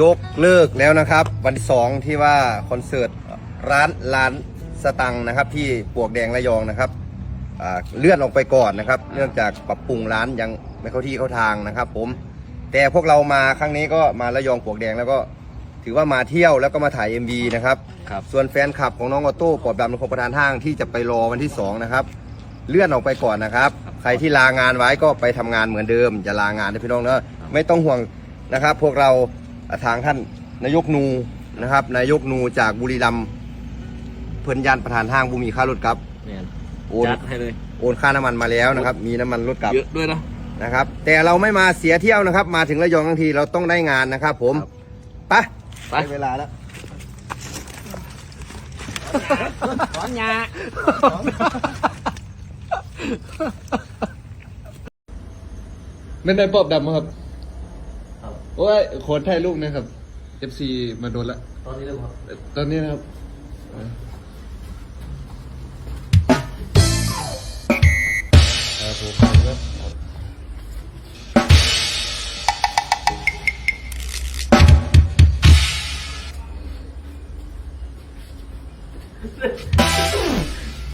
ยกเลิกแล้วนะครับ วันที่สองที่ว่าคอนเสิร์ตร้านร้านสตังค์นะครับ ที่ปลวกแดงระยองนะครับอ่าเลื่อนออกไปก่อนนะครับ เนื่องจากปรับปรุงร้านยังไม่เข้าที่เข้าทางนะครับ ผม แต่พวกเรามาครั้งนี้ก็มาระยองปลวกแดงแล้วก็ถือว่ามาเที่ยวแล้วก็มาถ่าย MV นะครับครับ ส่วนแฟนคลับของน้องออโต้ปอบดำนครประธานห้างที่จะไปรอวันที่ 2 นะครับ เลื่อนออกไปก่อนนะครับ ใครที่ลางานไว้ก็ไปทำงานเหมือนเดิมอย่าลางานนะพี่น้องเนอะไม่ต้องห่วงนะครับ พวกเราอ่า ทางท่านนายกนูนะครับ นายกนูจากบุรีรัมย์เพิ่นยันประธานห้างบุมีค่ารถกลับเนี่ยโอนจัดให้เลยโอนค่าน้ำมันมาแล้วนะครับ มีน้ำมันรถกลับเยอะด้วยนะนะครับ แต่เราไม่มาเสียเที่ยวนะครับ มาถึงระยองทั้งทีเราต้องได้งานนะครับ ผมครับไปไปได้เวลาแล้วถอนยาไม่ได้ปอบดำครับ โอ้ยโคนถ่ายรูปนะครับ FC มาโดนละ ตอนนี้เริ่มครับตอนนี้นะครับ ครับผมครับ